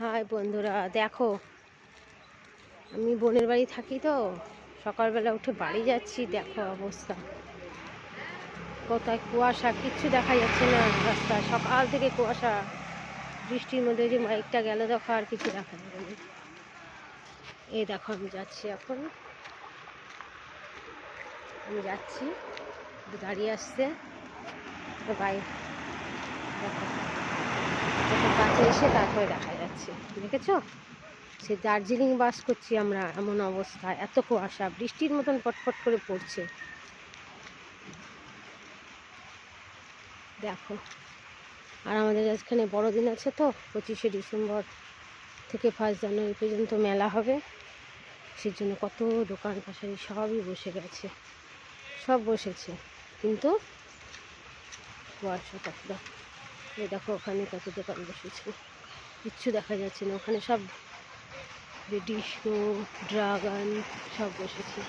High বন্ধুরা, দেখো। আমি বোনের বাড়ি থাকি তো, সকালবেলা উঠে বাড়ি যাচ্ছি, দেখো অবস্থা। কোথায় কুয়াশা, কিচ্ছু দেখা যাচ্ছে না রাস্তায়। সকাল থেকে কুয়াশা, বৃষ্টির মধ্যে যে মাইকটা গেল, দেখো আর কিছু দেখা যাবে না। এই দেখো, আমি যাচ্ছি এখন। আমি যাচ্ছি, গাড়ি আসছে। বাইক দেখো। কাছে এসে তারপরে দেখা যাচ্ছে। দেখেছ? সে দার্জিলিং বাস করছি আমরা, এমন অবস্থা, এত কুয়াশা, বৃষ্টির মতন পটপট করে পড়ছে। দেখো, আর আমাদের এখানে বড়দিন আছে তো, পঁচিশে ডিসেম্বর থেকে ফার্স্ট জানুয়ারি পর্যন্ত মেলা হবে। সেই জন্য কত দোকান পাশারি সবই বসে গেছে। সব বসেছে, কিন্তু কুয়াশা কত দেখো। এই দেখো ওখানে কত দোকান বসেছে। কিচ্ছু দেখা যাচ্ছে না। ওখানে সব রেডিশো ড্রাগন সব বসেছে।